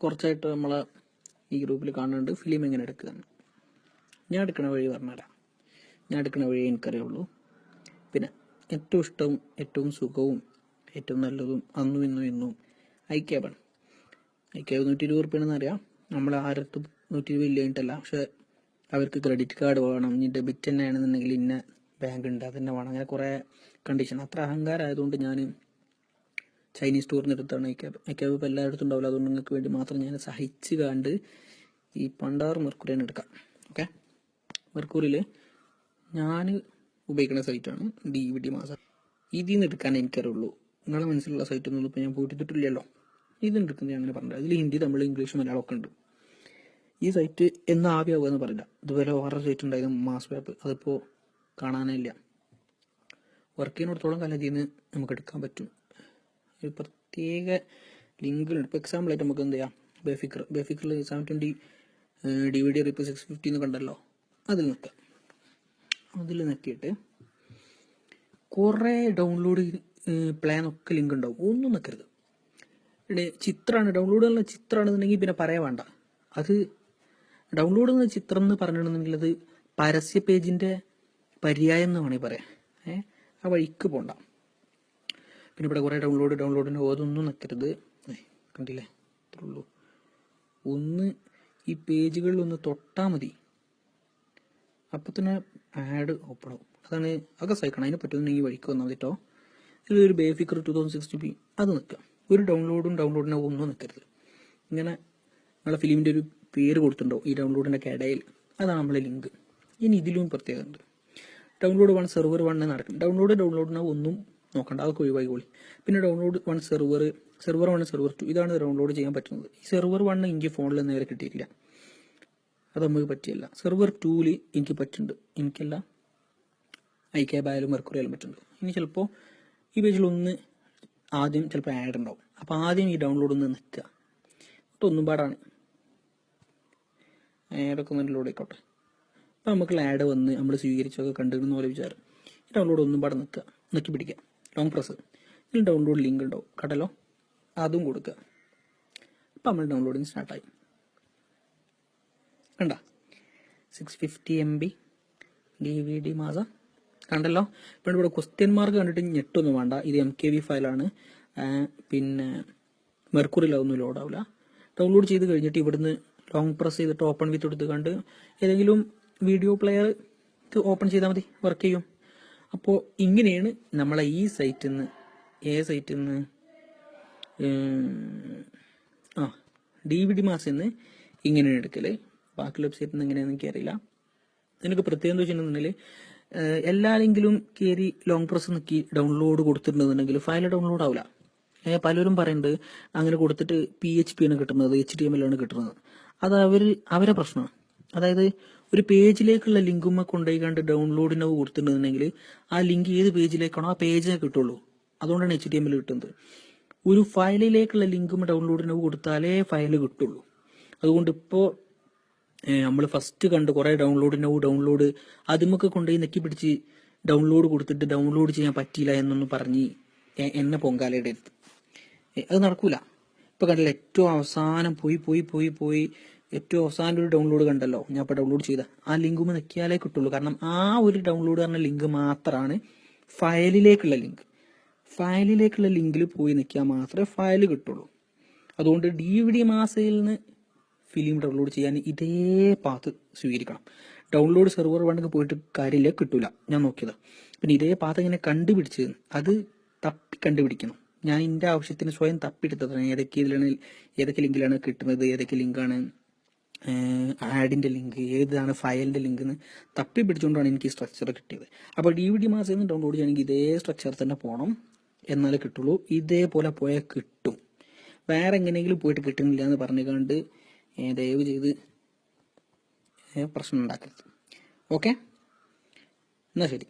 കുറച്ചായിട്ട് നമ്മൾ ഈ ഗ്രൂപ്പിൽ കാണുന്നുണ്ട്. ഫിലിം എങ്ങനെ എടുക്കുകയെന്ന് ഞാൻ എടുക്കണ വഴി പറഞ്ഞുതരാം. ഞാൻ എടുക്കണ വഴി എനിക്കറിയുള്ളൂ. പിന്നെ ഏറ്റവും ഇഷ്ടവും ഏറ്റവും സുഖവും ഏറ്റവും നല്ലതും അന്നും ഇന്നും ഇന്നും ഐക്യാബാണ്. ഐക്യാബ് നൂറ്റി ഇരുപത് റുപ്യാണെന്ന് അറിയാം. നമ്മൾ ആരത്തും നൂറ്റി ഇരുപത് ഇല്ലായിട്ടല്ല പക്ഷെ അവർക്ക് ക്രെഡിറ്റ് കാർഡ് വേണം ഇനി ഡെബിറ്റ് തന്നെ ആണെന്നുണ്ടെങ്കിൽ ഇന്ന ബാങ്ക് ഉണ്ട് അത് തന്നെ വേണം. അങ്ങനെ കുറേ കണ്ടീഷൻ അത്ര അഹങ്കാരമായതുകൊണ്ട് ഞാൻ ചൈനീസ് ടൂറിന്റെ അടുത്താണ്. ഐക്യാബ് ഐക്യാബ് ഇപ്പോൾ എല്ലായിടത്തും ഉണ്ടാവില്ല. അതുകൊണ്ട് നിങ്ങൾക്ക് വേണ്ടി മാത്രം ഞാൻ സഹിച്ച് കണ്ട് ഈ പണ്ടാർ മെർക്കുറിയാണ് എടുക്കാം. ഓക്കെ മെർക്കുറിയിൽ ഞാൻ ഉപയോഗിക്കുന്ന സൈറ്റാണ് ഡി വി ഡി മാസം. ഇതിൽ നിന്ന് എടുക്കാൻ എനിക്കറിയുള്ളൂ. നിങ്ങളുടെ മനസ്സിലുള്ള സൈറ്റൊന്നും ഇപ്പോൾ ഞാൻ പോയിട്ടില്ലല്ലോ ഇതിൽ നിന്ന് എടുക്കുന്നത് അങ്ങനെ പറഞ്ഞില്ല. അതിൽ ഹിന്ദി തമിഴ് ഇംഗ്ലീഷ് മലയാളം ഒക്കെ ഉണ്ട്. ഈ സൈറ്റ് എന്ന് ആവിയാവുക എന്ന് പറയില്ല. ഇതുപോലെ വേറെ സൈറ്റ് ഉണ്ടായിരുന്നു മാസ് പേപ്പ് അതിപ്പോൾ കാണാനേ ഇല്ല. വർക്ക് ചെയ്യുന്നിടത്തോളം കാലം ഇതിൽ നിന്ന് നമുക്ക് എടുക്കാൻ പറ്റും. ഒരു പ്രത്യേക ലിങ്കുകളുണ്ട് ഇപ്പോൾ എക്സാമ്പിളായിട്ട് നമുക്ക് എന്ത് ചെയ്യാം? Befikar. ബേഫിക്കറിൽ seven twenty D V D rip six fifty എന്ന് കണ്ടല്ലോ അതിൽ നിൽക്കാം അതിൽ നിൽക്കിയിട്ട് കുറേ ഡൗൺലോഡ് പ്ലാൻ ഒക്കെ ലിങ്ക് ഉണ്ടാവും. ഒന്നും നിൽക്കരുത് ചിത്രമാണ് ഡൗൺലോഡ് ചെയ്യുന്ന ചിത്രമാണെന്നുണ്ടെങ്കിൽ പിന്നെ പറയാൻ വേണ്ട. അത് ഡൗൺലോഡ് ചെയ്യുന്ന ചിത്രം എന്ന് പറഞ്ഞിട്ടുണ്ടെങ്കിൽ അത് പരസ്യ പേജിന്റെ പര്യായം എന്ന് വേണമെങ്കിൽ പറയാം. ഏഹ് ആ വഴിക്ക് പോണ്ട. പിന്നെ ഇവിടെ കുറേ ഡൗൺലോഡ് ഡൗൺലോഡിന് ഓതൊന്നും നിൽക്കരുത് കണ്ടില്ലേ? ഇത്രേ ഉള്ളൂ. ഒന്ന് ഈ പേജുകളിൽ ഒന്ന് തൊട്ടാൽ മതി. അപ്പം തന്നെ ആഡ് ഓപ്പൺ ആവും. അതാണ് അതൊക്കെ സഹിക്കണം. അതിനെ പറ്റുന്നുണ്ടെങ്കിൽ ഈ വഴിക്ക് വന്നാൽ മതി കേട്ടോ ഇതിലൊരു Befikar two thousand sixty P അത് നിൽക്കാം ഒരു ഡൗൺലോഡും ഡൗൺലോഡിന് ഒന്നും നിൽക്കരുത് ഇങ്ങനെ നമ്മളെ ഫിലിമിന്റെ ഒരു പേര് കൊടുത്തിട്ടുണ്ടോ? ഈ ഡൗൺലോഡിന്റെ ഇടയിൽ. അതാണ് നമ്മളെ ലിങ്ക്. ഇനി ഇതിലും പ്രത്യേകത ഉണ്ട് ഡൗൺലോഡ് വൺ സെർവർ വൺ നടക്കും. ഡൗൺലോഡ് ഡൗൺലോഡിന് ഒന്നും നോക്കണ്ട. അതൊക്കെ ഒഴിവായിക്കോളി പിന്നെ download one server server one server two ഇതാണ് ഡൗൺലോഡ് ചെയ്യാൻ പറ്റുന്നത്. ഈ സെർവർ വൺ എനിക്ക് ഫോണിൽ നേരെ കിട്ടിയിട്ടില്ല. അത് നമുക്ക് പറ്റിയല്ല. സെർവർ ടൂവിൽ എനിക്ക് പറ്റുന്നുണ്ട്. എനിക്കല്ല ഐ ക്യാബ് ആയാലും മെർക്കുറി ആയാലും പറ്റുന്നുണ്ട്. ഇനി ചിലപ്പോൾ ഈ പേജിൽ ഒന്ന് ആദ്യം ചിലപ്പോൾ ആഡ് ഉണ്ടാവും. അപ്പോൾ ആദ്യം ഈ ഡൗൺലോഡ് ഒന്ന് നിൽക്കുക എന്നിട്ട് ഒന്നും പാടാണ്. ആഡൊക്കെ ഒന്ന് ലോഡ് ആയിക്കോട്ടെ. അപ്പോൾ നമുക്ക് ആഡ് വന്ന് നമ്മൾ സ്വീകരിച്ചൊക്കെ കണ്ടിരുന്ന പോലെ വിചാരം. ഡൗൺലോഡ് ഒന്നും പാടെ നിൽക്കുക നിൽക്കി പിടിക്കുക. ലോങ് പ്രസ് ഇതിൽ ഡൗൺലോഡ് ലിങ്ക് ഉണ്ടാവും കടലോ? അതും കൊടുക്കുക. അപ്പോൾ നമ്മൾ ഡൗൺലോഡിങ് സ്റ്റാർട്ടായി കണ്ട? Six fifty M B D V D മാസ കണ്ടല്ലോ? ഇപ്പം ഇവിടെ ക്വസ്റ്റ്യൻ മാർക്ക് കണ്ടിട്ട് ഞെട്ടൊന്നും വേണ്ട. ഇത് എം കെ വി ഫയലാണ് പിന്നെ മെർക്കുറിയിലൊന്നും ലോഡാവില്ല ഡൗൺലോഡ് ചെയ്ത് കഴിഞ്ഞിട്ട് ഇവിടുന്ന് ലോങ് പ്രസ് ചെയ്തിട്ട് ഓപ്പൺ വിത്ത് എടുത്ത് കണ്ട് ഏതെങ്കിലും വീഡിയോ പ്ലെയർ ഓപ്പൺ ചെയ്താൽ മതി. വർക്ക് ചെയ്യും. അപ്പോൾ ഇങ്ങനെയാണ് നമ്മളെ ഈ സൈറ്റിൽ നിന്ന് ഏ സൈറ്റിൽ നിന്ന് ആ ഡി വി ഡി മാസിൽ നിന്ന് ഇങ്ങനെയാണ് എടുക്കൽ. ബാക്കി വെബ്സൈറ്റിൽ നിന്ന് എങ്ങനെയാണെന്ന് എനിക്കറിയില്ല. ഇതിനൊക്കെ പ്രത്യേകം എന്താ വെച്ചിട്ടുണ്ടെങ്കിൽ എല്ലാ ലിങ്കിലും കയറി ലോങ് പ്രസ് നിൽക്കി ഡൗൺലോഡ് കൊടുത്തിട്ടുണ്ടെന്നുണ്ടെങ്കിൽ ഫയൽ ഡൗൺലോഡ് ആവില്ല പലരും പറയുന്നുണ്ട് അങ്ങനെ കൊടുത്തിട്ട് പി എച്ച് പി ആണ് കിട്ടുന്നത് എച്ച് ഡി എം എൽ ആണ് കിട്ടുന്നത്. അത് അവർ അവരെ പ്രശ്നമാണ്. അതായത് ഒരു പേജിലേക്കുള്ള ലിങ്കുമ്മ കൊണ്ടുപോയി കണ്ട് ഡൗൺലോഡിന് കൊടുത്തിട്ടുണ്ടെന്നുണ്ടെങ്കിൽ ആ ലിങ്ക് ഏത് പേജിലേക്കാണോ ആ പേജിനെ കിട്ടുള്ളൂ. അതുകൊണ്ടാണ് എച്ച് ഡി എം എൽ കിട്ടുന്നത്. ഒരു ഫയലിലേക്കുള്ള ലിങ്കും ഡൗൺലോഡിന് കൊടുത്താലേ ഫയൽ കിട്ടുള്ളൂ. അതുകൊണ്ട് ഇപ്പോൾ നമ്മൾ ഫസ്റ്റ് കണ്ട് കുറേ ഡൗൺലോഡ് നോ ഡൗൺലോഡ് അതുമൊക്കെ കൊണ്ടുപോയി നെക്കി പിടിച്ച് ഡൗൺലോഡ് കൊടുത്തിട്ട് ഡൗൺലോഡ് ചെയ്യാൻ പറ്റിയില്ല എന്നൊന്നും പറഞ്ഞ് എന്നെ പൊങ്കാലയുടെ അടുത്ത് അത് നടക്കൂല. ഇപ്പൊ കണ്ടില്ല ഏറ്റവും അവസാനം പോയി പോയി പോയി പോയി ഏറ്റവും അവസാനം ഒരു ഡൗൺലോഡ് കണ്ടല്ലോ. ഞാൻ ഇപ്പൊ ഡൗൺലോഡ് ചെയ്ത ആ ലിങ്ക് നിൽക്കിയാലേ കിട്ടുള്ളൂ. കാരണം ആ ഒരു ഡൗൺലോഡ് പറഞ്ഞ ലിങ്ക് മാത്രമാണ് ഫയലിലേക്കുള്ള ലിങ്ക് ഫയലിലേക്കുള്ള ലിങ്കിൽ പോയി നിൽക്കിയാൽ മാത്രമേ ഫയൽ കിട്ടുള്ളൂ. അതുകൊണ്ട് ഡി വി ഡി മാസയിൽ നിന്ന് ഫിലിം ഡൗൺലോഡ് ചെയ്യാൻ ഇതേ പാത്ത് സ്വീകരിക്കണം. ഡൗൺലോഡ് സെർവർ വേണമെങ്കിൽ പോയിട്ട് കാര്യമില്ല കിട്ടൂല. ഞാൻ നോക്കിയത്. പിന്നെ ഇതേ പാത്ത് ഇങ്ങനെ കണ്ടുപിടിച്ച് അത് തപ്പി കണ്ടുപിടിക്കണം. ഞാൻ എന്റെ ആവശ്യത്തിന് സ്വയം തപ്പിയെടുത്തതാണ്. ഏതൊക്കെ ഇതിലാണ് ഏതൊക്കെ ലിങ്കിലാണ് കിട്ടുന്നത് ഏതൊക്കെ ലിങ്കാണ് ആഡിന്റെ ലിങ്ക് ഏതാണ് ഫയലിന്റെ ലിങ്ക് എന്ന് തപ്പി പിടിച്ചുകൊണ്ടാണ് എനിക്ക് സ്ട്രക്ചർ കിട്ടിയത്. അപ്പോൾ ഡി വി ഡി മാസിൽ നിന്ന് ഡൗൺലോഡ് ചെയ്യണമെങ്കിൽ ഇതേ സ്ട്രക്ചർ തന്നെ പോകണം എന്നാലേ കിട്ടുള്ളൂ. ഇതേപോലെ പോയാൽ കിട്ടും. വേറെ എങ്ങനെയെങ്കിലും പോയിട്ട് കിട്ടുന്നില്ല എന്ന് പറഞ്ഞുകൊണ്ട് ദയവ് ചെയ്ത് പ്രശ്നം ഉണ്ടാക്കരുത്. ഓക്കെ? എന്നാൽ ശരി.